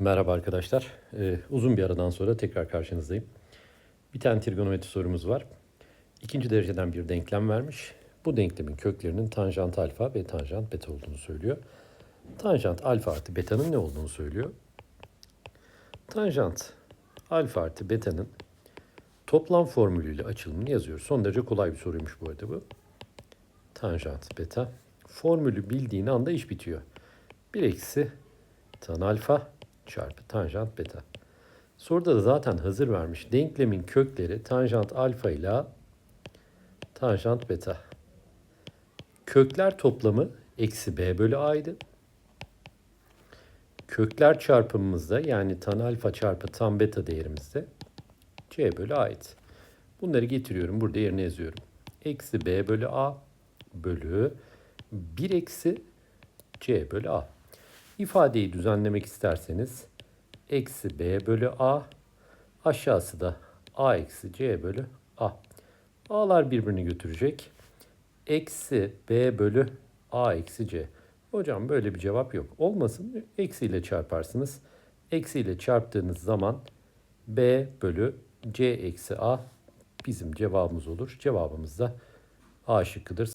Merhaba arkadaşlar. Ee, uzun bir aradan sonra tekrar karşınızdayım. Bir tane trigonometri sorumuz var. İkinci dereceden bir denklem vermiş. Bu denklemin köklerinin tanjant alfa ve tanjant beta olduğunu söylüyor. Tanjant alfa artı beta'nın ne olduğunu söylüyor. Tanjant alfa artı beta'nın toplam formülüyle açılımını yazıyoruz. Son derece kolay bir soruymuş bu arada bu. Tanjant beta. Formülü bildiğin anda iş bitiyor. 1 eksi tan alfa çarpı tanjant beta. Soruda da zaten hazır vermiş. Denklemin kökleri tanjant alfa ile tanjant beta. Kökler toplamı eksi b bölü a'ydı. Kökler çarpımımızda yani tan alfa çarpı tan beta değerimizde c bölü a'ydı. Bunları getiriyorum. Burada yerine yazıyorum. Eksi b bölü a bölü 1 eksi c bölü a. İfadeyi düzenlemek isterseniz eksi b bölü a aşağısı da a eksi c bölü a. A'lar birbirini götürecek. Eksi b bölü a eksi c. Hocam böyle bir cevap yok. Olmasın eksiyle çarparsınız. Eksiyle çarptığınız zaman b bölü c eksi a bizim cevabımız olur. Cevabımız da a şıkkıdır.